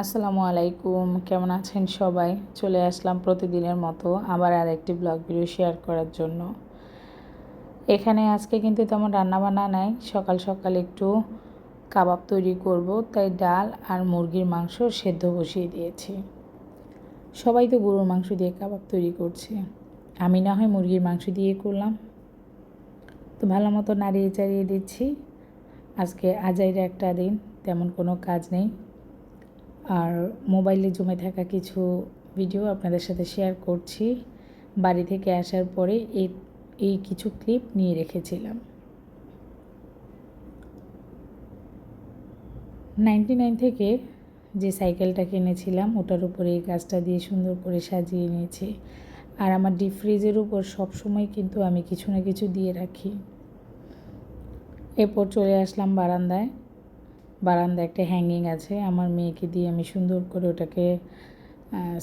আসসালামু আলাইকুম। কেমন আছেন সবাই? চলে আসলাম প্রতিদিনের মতো আবার আর একটি ব্লগ ভিডিও শেয়ার করার জন্য। এখানে আজকে কিন্তু তেমন রান্নাবান্না নাই। সকাল সকাল একটু কাবাব তৈরি করব, তাই ডাল আর মুরগির মাংস সেদ্ধ বসিয়ে দিয়েছি। সবাই তো গরুর মাংস দিয়ে কাবাব তৈরি করছে। আমি না হয় মুরগির মাংস দিয়ে করলাম। তো ভালো মতো নাড়িয়ে চাড়িয়ে দিচ্ছি। আজকে আজাইরা একটা দিন, তেমন কোনো কাজ নেই। আর মোবাইলে জমে থাকা কিছু ভিডিও আপনাদের সাথে শেয়ার করছি। বাড়ি থেকে আসার পরে এই এই কিছু ক্লিপ নিয়ে রেখেছিলাম। নাইনটি নাইন থেকে যে সাইকেলটা কিনেছিলাম, ওটার উপরে এই গাছটা দিয়ে সুন্দর করে সাজিয়ে নিয়েছি। আর আমার ডিপ ফ্রিজের উপর সবসময় কিন্তু আমি কিছু না কিছু দিয়ে রাখি। এরপর চলে আসলাম বারান্দায়। বারান্দা একটা হ্যাঙ্গিং আছে। আমার মেয়েকে দিয়ে আমি সুন্দর করে ওটাকে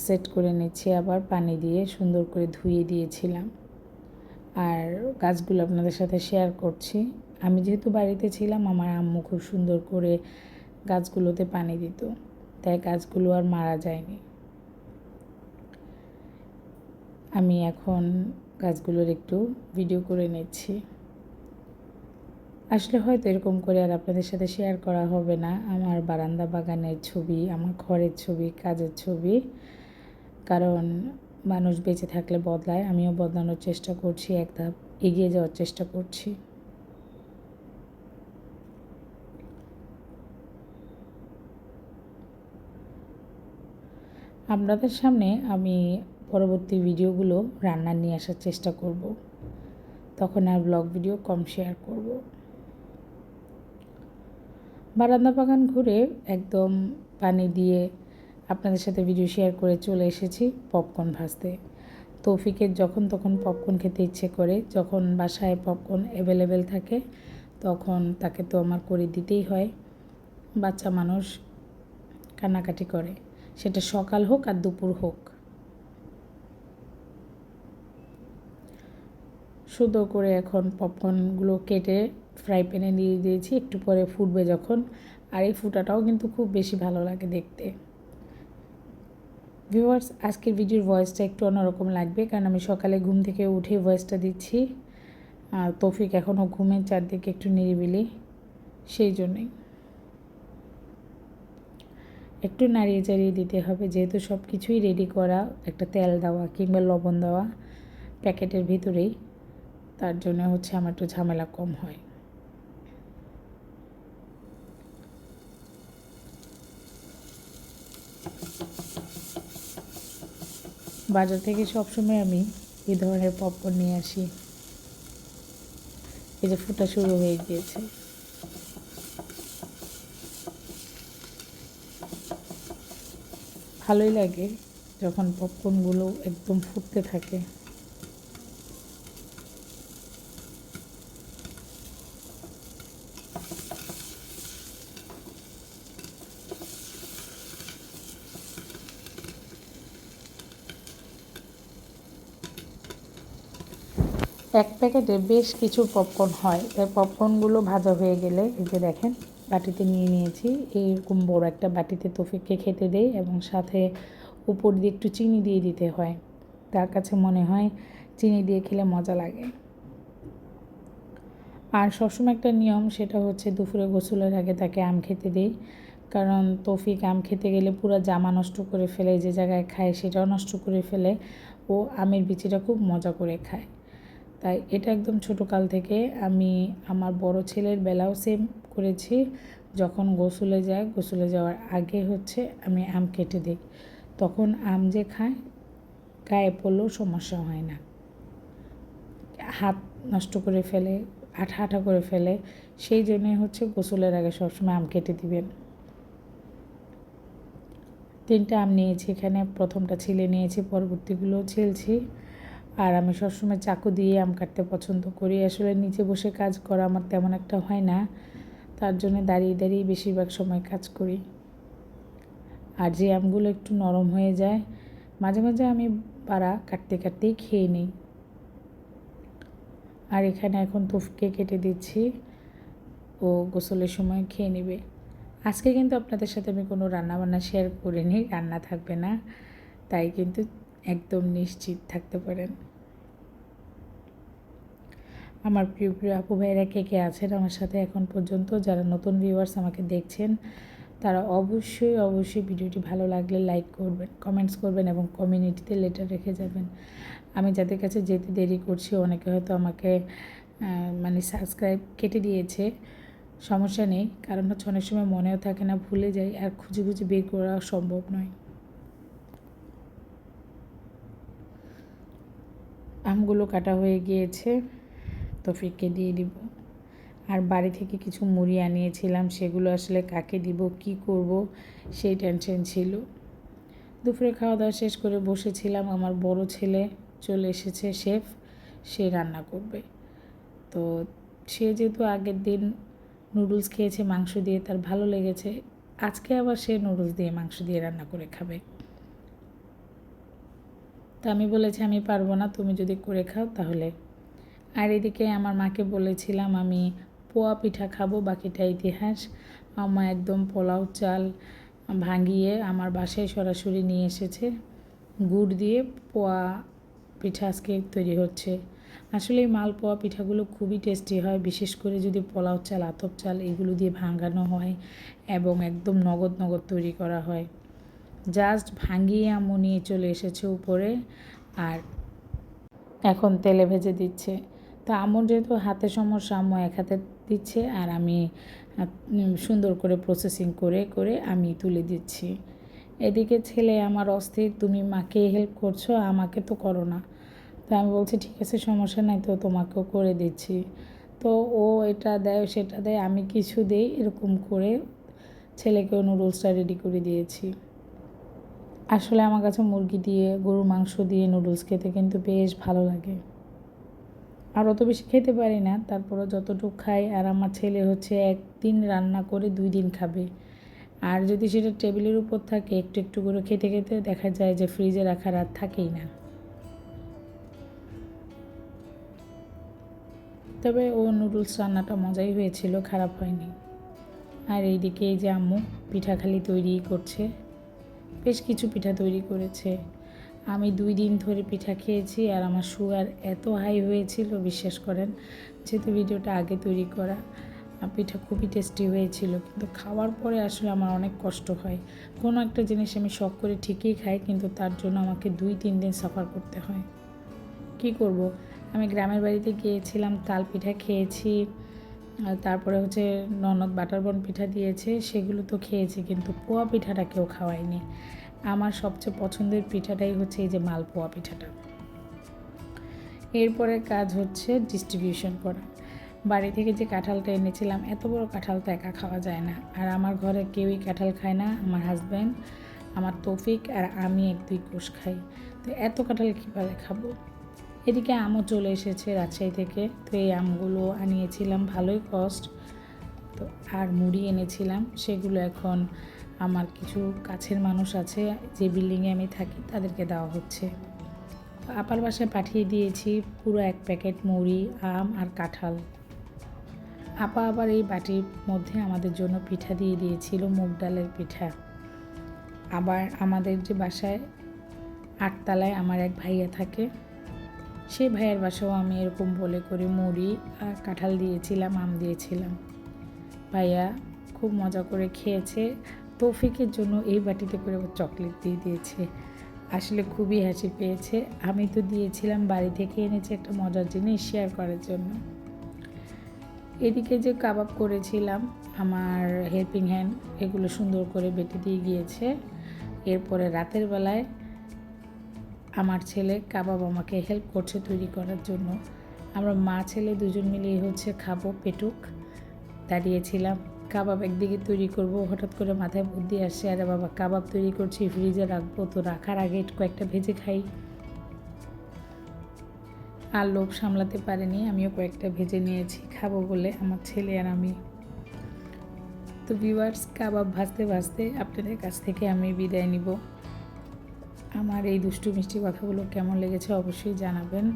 সেট করে নিচ্ছি আবার পানি দিয়ে, সুন্দর করে ধুয়ে দিয়েছিলাম। আর গাছগুলো আপনাদের সাথে শেয়ার করছি। আমি যেহেতু বাড়িতে ছিলাম, আমার আম্মু খুব সুন্দর করে গাছগুলোতে পানি দিত। তাই গাছগুলো আর মারা যায়নি। আমি এখন গাছগুলোর একটু ভিডিও করে নিচ্ছি। আসলে হয়তো এরকম করে আর আপনাদের সাথে শেয়ার করা হবে না। আমার বারান্দা বাগানের ছবি, আমার ঘরের ছবি, কাজের ছবি। কারণ মানুষ বেঁচে থাকলে বদলায়, আমিও বদলানোর চেষ্টা করছি, এক ধাপ এগিয়ে যাওয়ার চেষ্টা করছি। আপনাদের সামনে আমি পরবর্তী ভিডিওগুলো রান্নার নিয়ে আসার চেষ্টা করব। তখন আর ব্লগ ভিডিও কম শেয়ার করব। বারান্দা বাগান ঘুরে একদম পানি দিয়ে আপনাদের সাথে ভিডিও শেয়ার করে চলে এসেছি পপকর্ন ভাজতে। তৌফিকের যখন তখন পপকর্ন খেতে ইচ্ছে করে, যখন বাসায় পপকর্ন অ্যাভেলেবেল থাকে, তখন তাকে তো আমার করে দিতেই হয়। বাচ্চা মানুষ কান্নাকাটি করে, সেটা সকাল হোক আর দুপুর হোক। সুন্দর করে এখন পপকর্নগুলো কেটে ফ্রাই প্যানে দিয়ে দিয়েছি, একটু পরে ফুটবে যখন। আর এই ফুটাটাও কিন্তু খুব বেশি ভালো লাগে দেখতে। ভিউয়ার্স, আজকের ভিডিওর ভয়েসটা একটু অন্যরকম লাগবে, কারণ আমি সকালে ঘুম থেকে উঠে ভয়েসটা দিচ্ছি। আর তৌফিক এখনও ঘুমের চারদিকে একটু নিরিবিলি, সেই জন্যই। একটু নাড়িয়ে চাড়িয়ে দিতে হবে, যেহেতু সব কিছুই রেডি করা, একটা তেল দেওয়া কিংবা লবণ দেওয়া প্যাকেটের ভিতরেই, তার জন্য হচ্ছে আমার একটু ঝামেলা কম হয়। বাজার থেকে সবসময় আমি এই ধরনের পপকর্ন নিয়ে আসি। এই যে ফুটা শুরু হয়ে গিয়েছে। ভালোই লাগে যখন পপকর্নগুলো একদম ফুটতে থাকে। এক প্যাকেটে বেশ কিছু পপকর্ন হয়। তাই পপকর্নগুলো ভাজা হয়ে গেলে এই যে দেখেন, বাটিতে নিয়ে নিয়েছি। এইরকম বড় একটা বাটিতে তোফিককে খেতে দেই এবং সাথে উপর দিয়ে একটু চিনি দিয়ে দিতে হয়। তার কাছে মনে হয় চিনি দিয়ে খেলে মজা লাগে। আর সবসময় একটা নিয়ম সেটা হচ্ছে দুপুরে গোসলের আগে তাকে আম খেতে দিই। কারণ তৌফিক আম খেতে গেলে পুরো জামা নষ্ট করে ফেলে, যে জায়গায় খায় সেটাও নষ্ট করে ফেলে। ও আমের বিচিটা খুব মজা করে খায়। তাই এটা একদম ছোটো কাল থেকে আমি আমার বড় ছেলের বেলাও সেম করেছি। যখন গোসলে যায়, গোসলে যাওয়ার আগে হচ্ছে আমি আম কেটে দিই। তখন আম যে খায়, গায়ে পড়লেও সমস্যা হয় না। হাত নষ্ট করে ফেলে, আঠা আঠা করে ফেলে, সেই জন্যে হচ্ছে গোসলের আগে সবসময় আম কেটে দিবেন। তিনটা আম নিয়েছি এখানে, প্রথমটা ছিলে নিয়েছি পরবর্তীগুলোও ছিলছি। আর আমি সবসময় চাকু দিয়ে আম কাটতে পছন্দ করি। আসলে নিচে বসে কাজ করা আমার তেমন একটা হয় না। তার জন্য দাঁড়িয়ে দাঁড়িয়ে বেশিরভাগ সময় কাজ করি। আর যে আমগুলো একটু নরম হয়ে যায়, মাঝে মাঝে আমি পাড়া কাটতে কাটতেই খেয়ে নিই। আর এখানে এখন তুফকে কেটে দিচ্ছি। ও গোসলের সময় খেয়ে নেবে। আজকে কিন্তু আপনাদের সাথে আমি কোনো রান্নাবান্না শেয়ার করিনি, রান্না থাকবে না। তাই কিন্তু একদম নিশ্চিত থাকতে পারেন। আমার প্রিয় প্রিয় আপু ভাইয়েরা কে কে আছেন আমার সাথে এখন পর্যন্ত? যারা নতুন ভিউয়ার্স আমাকে দেখছেন, তারা অবশ্যই অবশ্যই ভিডিওটি ভালো লাগলে লাইক করবেন কমেন্টস করবেন এবং কমিউনিটিতে লেটার রেখে যাবেন। আমি যাদের কাছে যেতে দেরি করছি, অনেকে হয়তো আমাকে মানে সাবস্ক্রাইব কেটে দিয়েছে, সমস্যা নেই। কারণ হচ্ছে অনেক সময় মনেও থাকে না, ভুলে যাই, আর খুঁজে খুঁজে বের করা সম্ভব নয়। আমগুলো কাটা হয়ে গিয়েছে, তফিককে দিয়ে দিব। আর বাড়ি থেকে কিছু মুড়ি আনিয়েছিলাম, সেগুলো আসলে কাকে দিব, কি করব, সেই টেনশন ছিল। দুপুরে খাওয়া দাওয়া শেষ করে বসেছিলাম, আমার বড় ছেলে চলে এসেছে, শেফ, সে রান্না করবে। তো সে যেহেতু আগের দিন নুডলস খেয়েছে, মাংস দিয়ে তার ভালো লেগেছে, আজকে আবার সে নুডলস দিয়ে মাংস দিয়ে রান্না করে খাবে। তা আমি বলেছি, আমি পারব না, তুমি যদি করে খাও তাহলে। আর এদিকে আমার মাকে বলেছিলাম, আমি পোয়া পিঠা খাব, বাকিটা ইতিহাস। আমা একদম পোলাও চাল ভাঙিয়ে আমার বাসায় সরাসরি নিয়ে এসেছে। গুড় দিয়ে পোয়া পিঠা আজকে তৈরি হচ্ছে। আসলে এই মালপোয়া পিঠাগুলো খুবই টেস্টি হয়, বিশেষ করে যদি পোলাও চাল, আতপ চাল, এগুলো দিয়ে ভাঙানো হয় এবং একদম নগদ নগদ তৈরি করা হয়। জাস্ট ভাঙিয়ে আমু নিয়ে চলে এসেছে উপরে আর এখন তেলে ভেজে দিচ্ছে। তো আমার যেহেতু হাতে সমস্যা, আম্মু এক হাতে দিচ্ছে আর আমি সুন্দর করে প্রসেসিং করে করে আমি তুলে দিচ্ছি। এদিকে ছেলে আমার অস্থির, তুমি মাকে হেল্প করছ, আমাকে তো করো না। তো আমি বলছি, ঠিক আছে, সমস্যা নাই তো তোমাকেও করে দিচ্ছি। তো ও এটা দেয়, সেটা দেয়, আমি কিছু দেই, এরকম করে ছেলেকেও নুডলসটা রেডি করে দিয়েছি। আসলে আমার কাছে মুরগি দিয়ে, গরুর মাংস দিয়ে নুডলস খেতে কিন্তু বেশ ভালো লাগে। আর অত বেশি খেতে পারি না তারপরে যতটুকু খাই, আর আমার ছেলে হচ্ছে একদিন রান্না করে দুই দিন খাবে। আর যদি সেটা টেবিলের উপর থাকে, একটু একটু করে খেতে খেতে দেখা যায় যে ফ্রিজে রাখার আর থাকেই না। তবে ও নুডলস রান্নাটা মজাই হয়েছিল, খারাপ হয়নি। আর এইদিকে এই যে আম্মু পিঠাখালি তৈরি করছে। বেশ কিছু পিঠা তৈরি করেছে। আমি দুই দিন ধরে পিঠা খেয়েছি আর আমার সুগার এত হাই হয়েছিল, বিশ্বাস করেন, যেহেতু ভিডিওটা আগে তৈরি করা পিঠা খুবই টেস্টি হয়েছিল। কিন্তু খাওয়ার পরে আসলে আমার অনেক কষ্ট হয়। কোনো একটা জিনিস আমি শখ করে ঠিকই খাই, কিন্তু তার জন্য আমাকে দুই, তিন দিন সাফার করতে হয়। কি করব? আমি গ্রামের বাড়িতে গিয়েছিলাম, তাল পিঠা খেয়েছি। তারপরে হচ্ছে ননদ বাটার বন পিঠা দিয়েছে, সেগুলো তো খেয়েছি কিন্তু পোয়া পিঠাটা কেউ খাওয়ায়নি। আমার সবচেয়ে পছন্দের পিঠাটাই হচ্ছে এই যে মালপোয়া পিঠাটা। এরপরে কাজ হচ্ছে ডিস্ট্রিবিউশন করা। বাড়ি থেকে যে কাঁঠালটা এনেছিলাম, এত বড় কাঁঠাল তো একা খাওয়া যায় না। আর আমার ঘরে কেউই কাঁঠাল খায় না, আমার হাজব্যান্ড আমার তৌফিক আর আমি এক দুই কোষ খাই। তো এত কাঁঠাল কীভাবে খাব? এদিকে আমও চলে এসেছে রাজশাহী থেকে। তো এই আমগুলো আনিয়েছিলাম, ভালোই কস্ট তো আর মুড়ি এনেছিলাম, সেগুলো এখন আমার কিছু কাছের মানুষ আছে, যে বিল্ডিংয়ে আমি থাকি, তাদেরকে দেওয়া হচ্ছে। আপার বাসায় পাঠিয়ে দিয়েছি পুরো এক প্যাকেট মুড়ি, আম আর কাঁঠাল। আপা আবার এই বাটির মধ্যে আমাদের জন্য পিঠা দিয়ে দিয়েছিল, মুগ ডালের পিঠা। আবার আমাদের যে বাসায় আটতলায় আমার এক ভাইয়া থাকে সেই ভাইয়ের বাসাও আমি এরকম বলে করে মুড়ি আর কাঁঠাল দিয়েছিলাম, আম দিয়েছিলাম। ভাইয়া খুব মজা করে খেয়েছে। তৌফিকের জন্য এই বাটিতে করে চকলেট দিয়ে দিয়েছে। আসলে খুবই হাসি পেয়েছে। আমি তো দিয়েছিলাম, বাড়ি থেকে এনেছি একটা মজার জিনিস শেয়ার করার জন্য। এদিকে যে কাবাব করেছিলাম, আমার হেল্পিং হ্যান্ড এগুলো সুন্দর করে বেটে দিয়ে গিয়েছে। এরপরে রাতের বেলায় আমার ছেলে কাবাব আমাকে হেল্প করছে তৈরি করার জন্য। আমরা মা ছেলে দুজন মিলেই হচ্ছে খাব পেটুক। দাঁড়িয়েছিলাম, কাবাব একদিকে তৈরি করব, হঠাৎ করে মাথায় বুদ্ধি আসছে, আরে বাবা, কাবাব তৈরি করছি ফ্রিজে রাখব, তো রাখার আগে কয়েকটা ভেজে খাই। আর লোভ সামলাতে পারেনি, আমিও কয়েকটা ভেজে নিয়েছি, খাব বলে আমার ছেলে আর আমি। তো ভিউয়ার্স কাবাব ভাজতে ভাজতে আপনাদের কাছ থেকে আমি বিদায় নিব। আমার এই দুষ্টু মিষ্টি কথাগুলো কেমন লেগেছে অবশ্যই জানাবেন।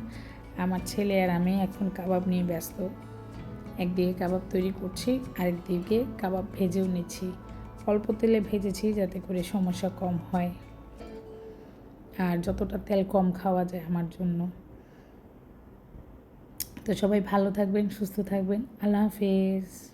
আমার ছেলে আর আমি এখন কাবাব নিয়ে ব্যস্ত। একদিকে কাবাব তৈরি করছি, আরেকদিকে কাবাব ভেজেও নিচ্ছি। অল্প তেলে ভেজেছি যাতে করে সমস্যা কম হয়। আর যতটা তেল কম খাওয়া যায় আমার জন্য। তো সবাই ভালো থাকবেন, সুস্থ থাকবেন। আল্লাহ হাফেজ।